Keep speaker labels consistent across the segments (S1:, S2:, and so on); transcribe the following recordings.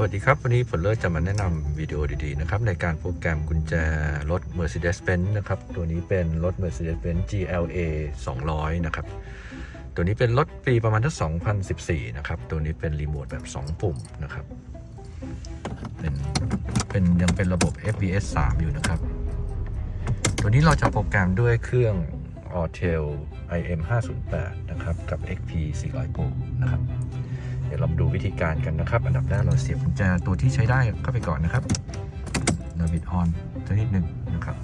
S1: สวัสดีครับ วันนี้ผมเลิศจะมาแนะนำวิดีโอดีๆนะครับในการโปรแกรมกุญแจรถ Mercedes-Benz นะครับ ตัวนี้เป็นรถ Mercedes-Benz GLA 200 นะครับ ตัวนี้เป็นรถปีประมาณทั้ง2014 นะครับ ตัวนี้เป็นรีโมทแบบ 2 ปุ่มนะครับ เป็นเป็นยังเป็นระบบ FBS 3 อยู่นะครับ ตัวนี้เราจะโปรแกรมด้วยเครื่อง Autel IM 508นะครับ กับ XP 400 Pro นะครับ เดี๋ยวเราดูวิธีการกันนะครับ อันดับแรกเราเสียบกุญแจตัวที่ใช้ได้เข้าไปก่อนนะครับเราบิดออนสักนิดหนึ่งนะครับ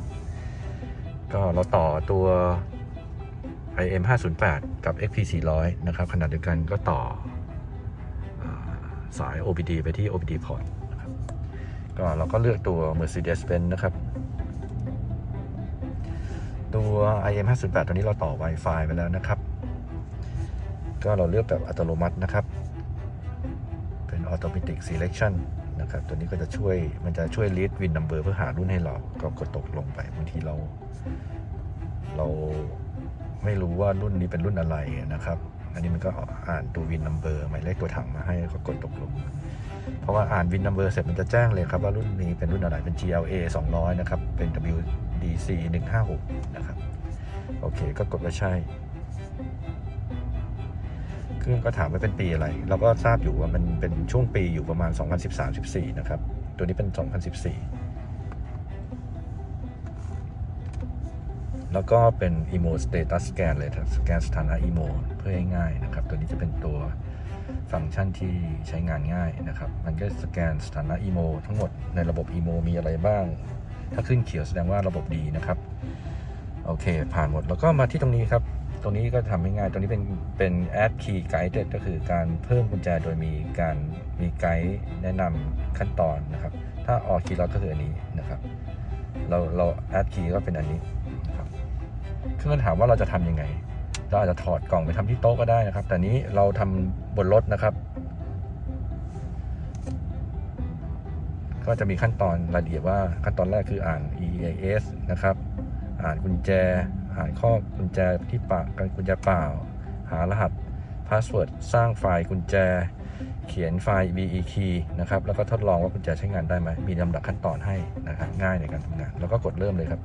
S1: ก็เราต่อตัว IM 508กับ XP 400นะครับขนาดเดียวกันก็ต่อาสาย OBD ไปที่ OBD port นะครับก็เราก็เลือกตัว Mercedes-Benz นะครับ ตัว IM 508ตัวนี้เราต่อ Wi-Fi ไปแล้วนะครับ ก็เราเลือกแบบอัตโนมัตินะครับ automatic selection นะครับ ตัวนี้ก็จะช่วยมันจะช่วย lead win number เพื่อหารุ่นให้เรา ก็กดตกลงไปบางทีเรา เราไม่รู้ว่ารุ่นนี้เป็นรุ่นอะไรนะครับ อันนี้มันก็อ่านตัว win number หมายเลขตัวถังมาให้ก็กดตกลง เพราะว่าอ่าน win number เสร็จมันจะแจ้งเลยครับว่ารุ่นนี้เป็นรุ่นอะไรเป็น GLA 200 นะครับ เป็น WDC 156 นะครับ โอเค ก็กดว่าใช่ ครื่งก็ถามว่าเป็นปีอะไร เราก็ทราบอยู่ว่ามันเป็นช่วงปีอยู่ประมาณ 2013-14 นะครับ ตัวนี้เป็น 2014 แล้วก็เป็น emo status scan เลยสแกนสถานะ emo เพื่อให้ง่ายนะครับ ตัวนี้จะเป็นตัวฟังก์ชันที่ใช้งานง่ายนะครับ มันก็สแกนสถานะ emo ทั้งหมดในระบบ emo มีอะไรบ้าง ถ้าขึ้นเขียวแสดงว่าระบบดีนะครับ โอเค ผ่านหมด แล้วก็มาที่ตรงนี้ครับ ตรงนี้ก็ทำให้ง่าย ตรงนี้เป็นเป็น add key guided ก็คือการเพิ่มกุญแจโดยมีการมีไกด์แนะนำขั้นตอนนะครับ ถ้า all key lock ก็คืออันนี้นะครับ เราเรา add key ก็เป็นอันนี้นะครับคือมันถามว่าเราจะทำยังไง เราอาจจะถอดกล่องไปทำที่โต๊ะก็ได้นะครับ แต่นี้เราทำบนรถนะครับ ก็จะมีขั้นตอนรายละเอียดว่าขั้นตอนแรกคืออ่าน EIS นะครับ อ่านกุญแจ อ่าข้อกุญแจที่ปากกุญแจเปล่า หารหัสพาสเวิร์ดสร้างไฟล์กุญแจ เขียนไฟล์ VE key นะครับ แล้วก็ทดลองว่ากุญแจใช้งานได้ไหม มีลำดับขั้นตอนให้นะครับง่ายในการทำงาน แล้วก็กดเริ่มเลยครับ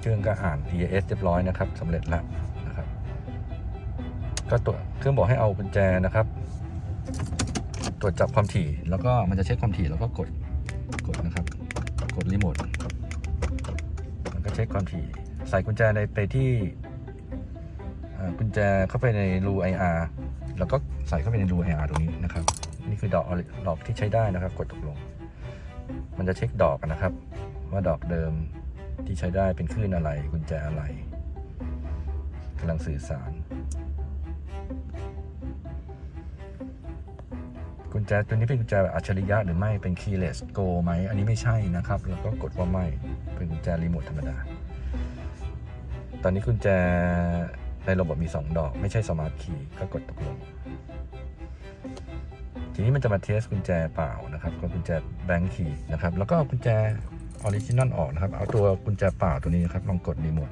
S1: เครื่องก็อ่าน EIS เรียบร้อยนะครับสำเร็จแล้วนะครับ ก็ตัวเครื่องบอกให้เอากุญแจนะครับ ตรวจจับความถี่ แล้วก็มันจะเช็คความถี่แล้วก็กด กดนะครับ กดรีโมทมันก็เช็คความถี่ ใส่กุญแจในไปที่กุญแจเข้าไปในรู IR แล้วก็ใส่เข้าไปในรู IR ตรงนี้นะครับ นี่คือดอกดอกที่ใช้ได้นะครับ กดตกลง มันจะเช็คดอกนะครับ ว่าดอกเดิมที่ใช้ได้เป็นคลื่นอะไร กุญแจอะไรกำลังสื่อสาร กุญแจตัวนี้เป็นกุญแจอัจฉริยะหรือไม่เป็น keyless go ไหมอันนี้ไม่ใช่นะครับ แล้วก็กดว่าไม่เป็นกุญแจรีโมทธรรมดา ตอนนี้กุญแจในระบบมี 2 ดอก ไม่ใช่สมาร์ทคีย์ก็กดตกลง ทีนี้มันจะมาเทสกุญแจเปล่านะครับก็กุญแจแบงค์คีย์นะครับ แล้วก็เอากุญแจออริจินอลออกนะครับ เอาตัวกุญแจเปล่าตัวนี้นะครับลองกดรีโมท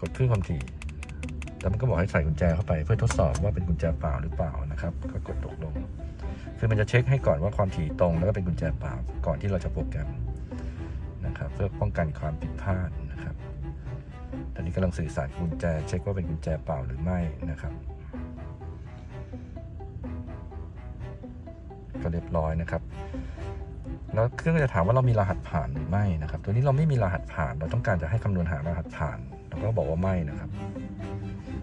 S1: กดคลื่นความถี่ แล้วมันก็บอกให้ใส่กุญแจเข้าไป เพื่อทดสอบว่าเป็นกุญแจเปล่าหรือเปล่านะครับ ก็กดตกลง คือมันจะเช็คให้ก่อนว่าความถี่ตรงแล้วก็เป็นกุญแจเปล่าก่อนที่เราจะโปรแกรมนะครับ เพื่อป้องกันความผิดพลาดนะครับ ตอนนี้กำลังสื่อสารกุญแจ เช็คว่าเป็นกุญแจเปล่าหรือไม่นะครับ ก็เรียบร้อยนะครับแล้วเครื่องก็จะถามว่าเรามีรหัสผ่านหรือไม่นะครับ ตัวนี้เราไม่มีรหัสผ่าน เราต้องการจะให้คำนวณหารหัสผ่าน เราก็บอกว่าไม่นะครับ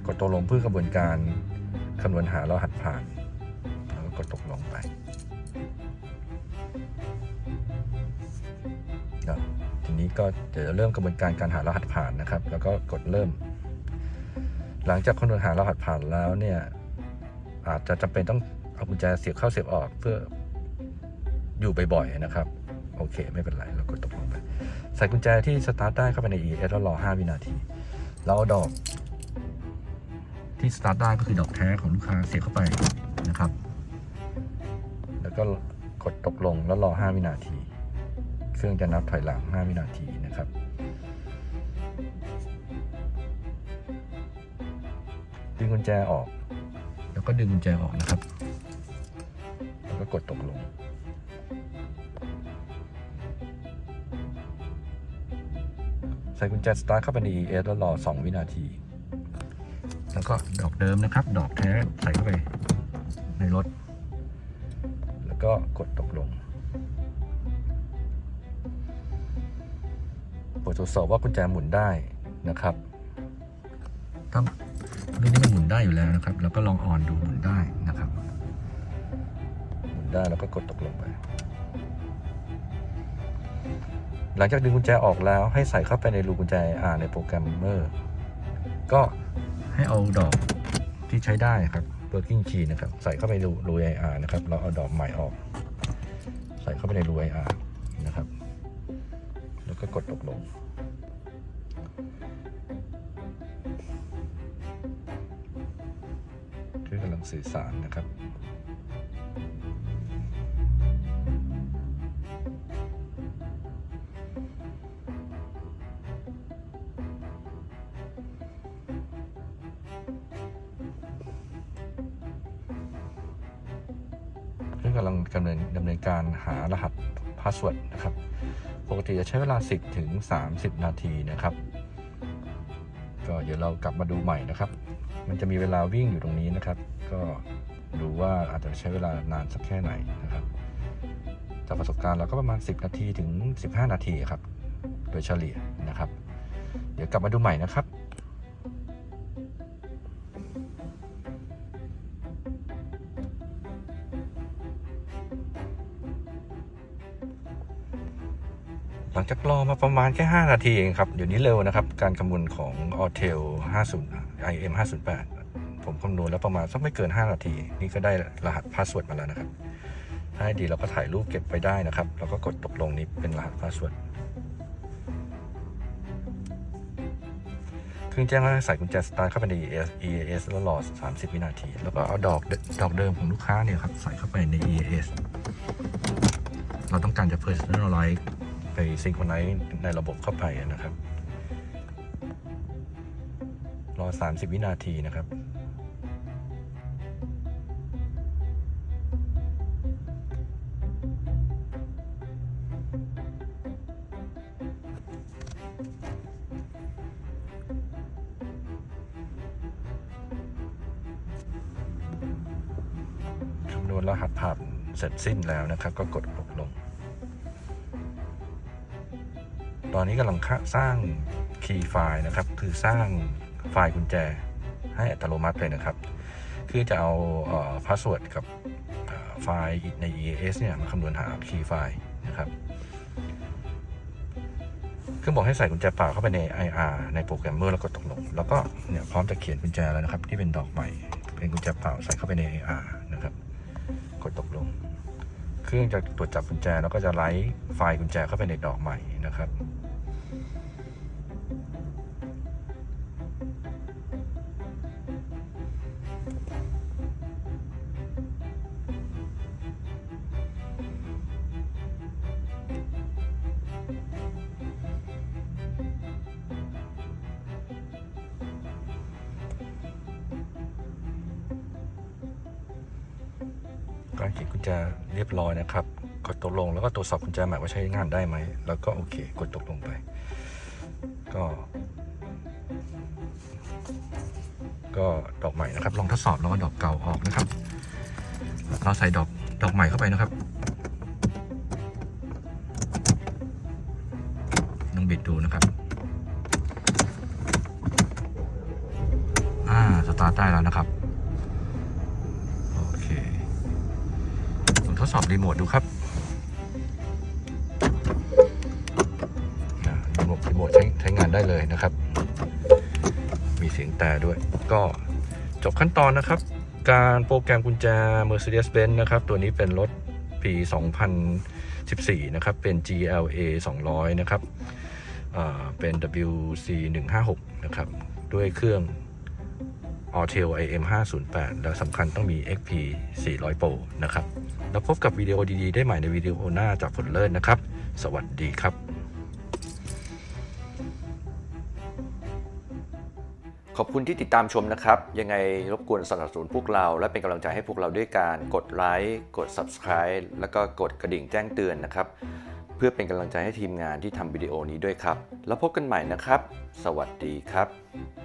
S1: กดตกลงเพื่อกระบวนการคำนวณหารหัสผ่าน แล้วก็กดตกลงไปทีนี้ก็เดี๋ยวจะเริ่มกระบวนการการหารหัสผ่านนะครับ แล้วก็กดเริ่ม หลังจากคำนวณหารหัสผ่านแล้วเนี่ยอาจจะจำเป็นต้องเอากุญแจเสียบเข้าเสียบออกเพื่ออยู่บ่อยๆนะครับ โอเค ไม่เป็นไรเรากดตกลงไป ใส่กุญแจที่สตาร์ทได้เข้าไปใน ES แล้วรอ 5 วินาที แล้วเอาดอก ที่สตาร์ทได้ก็คือดอกแท้ของลูกค้าเสียบเข้าไปนะครับ แล้วก็กดตกลงแล้วรอ 5 วินาที เครื่องจะนับถอยหลัง 5 วินาทีนะครับดึงกุญแจออก แล้วก็ดึงกุญแจออกนะครับ แล้วก็กดตกลง ใส่กุญแจสตาร์ทเข้าไปใน ES แล้วรอ 2 วินาที แล้วก็ดอกเดิมนะครับ ดอกแท้ใส่เข้าไปในรถ แล้วก็กดตกลงบททดสอบว่ากุญแจหมุนได้นะครับถ้าเรื่องนี้มันหมุนได้อยู่แล้วนะครับ แล้วก็ลองออนดูหมุนได้นะครับ หมุนได้แล้วก็กดตกลงไป หลังจากดึงกุญแจออกแล้วให้ใส่เข้าไปในรูกุญแจ R ในโปรแกรมเมอร์ ก็ ให้เอาดอกที่ใช้ได้ครับเบอร์กิ้งชีนะครับ ใส่เข้าไปในรูไออาร์นะครับ เราเอาดอกใหม่ออก ใส่เข้าไปในรูไออาร์นะครับ แล้วก็กดตกลงคือกำลังสื่อสารนะครับ กำลังดำเนินดำเนินการหารหัสพาสเวิร์ดนะครับ ปกติจะใช้เวลา 10 ถึง 30 นาทีนะครับ ก็เดี๋ยวเรากลับมาดูใหม่นะครับ มันจะมีเวลาวิ่งอยู่ตรงนี้นะครับ ก็ดูว่าอาจจะใช้เวลานานสักแค่ไหนนะครับ จากประสบการณ์เราก็ประมาณ 10 นาทีถึง 15 นาทีครับ โดยเฉลี่ยนะครับ เดี๋ยวกลับมาดูใหม่นะครับ หลังจากรอมาประมาณแค่ 5 นาทีเองครับ เดี๋ยวนี้เร็วนะครับ การคำนวณของ a u t e l 50 IM 508 ผมคำนวณแล้วประมาณสักไม่เกิน 5 นาที นี่ก็ได้รหัสพาสเวิร์ดมาแล้วนะครับ ถ้าให้ดีเราก็ถ่ายรูปเก็บไปได้นะครับ แล้วก็กดตกลงนี้เป็นรหัสพาสเวิร์ดเครื่องแจ้งว่าใส่กุญแจสตาร์ทเข้าไปใน EAS EAS แล้วรอ 30 วินาที แล้วก็เอาดอกดอกเดิมของลูกค้าเนี่ยครับใส่เข้าไปใน EAS เราต้องการจะ personalize ไปซิงค์คนไนในระบบเข้าไปนะครับ รอ 30 วินาทีนะครับคำนวณรหัสผ่านเสร็จสิ้นแล้วนะครับ ก็กดลง ตอนนี้กำลังสร้างคีย์ไฟล์นะครับ คือสร้างไฟล์กุญแจให้อัตโนมัติเลยนะครับ คือจะเอาพาสเวิร์ดกับไฟล์ใน EAS เนี่ยมาคำนวณหาคีย์ไฟล์นะครับคือบอกให้ใส่กุญแจเปล่าเข้าไปใน IR ในโปรแกรมเมอร์แล้วก็ตกลง แล้วก็เนี่ยพร้อมจะเขียนกุญแจแล้วนะครับ ที่เป็นดอกใหม่ เป็นกุญแจเปล่าใส่เข้าไปใน IR นะครับ กดตกลง เครื่องจะตรวจจับกุญแจแล้วก็จะไลฟ์ไฟล์กุญแจเข้าไปในดอกใหม่นะครับารเขียนกุญแจเรียบร้อยนะครับ กดตกลงแล้วก็ตรวจสอบกุญแจใหม่ว่าใช้งานได้ไหม แล้วก็โอเค กดตกลงไป ก็ ก็ดอกใหม่นะครับ ลองทดสอบแล้วก็ดอกเก่าออกนะครับ เราใส่ดอกดอกใหม่เข้าไปนะครับลองบิดดูนะครับ ทดสอบรีโมทดูครับรีโมทรีโมทใช้ใช้งานได้เลยนะครับ มีเสียงแต่ด้วย ก็จบขั้นตอนนะครับ การโปรแกรมกุญแจ Mercedes-Benz นะครับ ตัวนี้เป็นรถปี 2014 นะครับ เป็น GLA 200 นะครับ เป็น WC 156 นะครับ ด้วยเครื่อง Autel IM 508และสำคัญต้องมี XP 400 Pro นะครับ แล้วพบกับวิดีโอดีๆ ได้ใหม่ในวิดีโอหน้าจากผลเลิศนะครับ สวัสดีครับขอบคุณที่ติดตามชมนะครับ ยังไงรบกวนสนับสนุนพวกเรา และเป็นกำลังใจให้พวกเราด้วยการกดไลค์กด Subscribe แล้วก็กดกระดิ่งแจ้งเตือนนะครับ เพื่อเป็นกำลังใจให้ทีมงานที่ทำวิดีโอนี้ด้วยครับ แล้วพบกันใหม่นะครับ สวัสดีครับ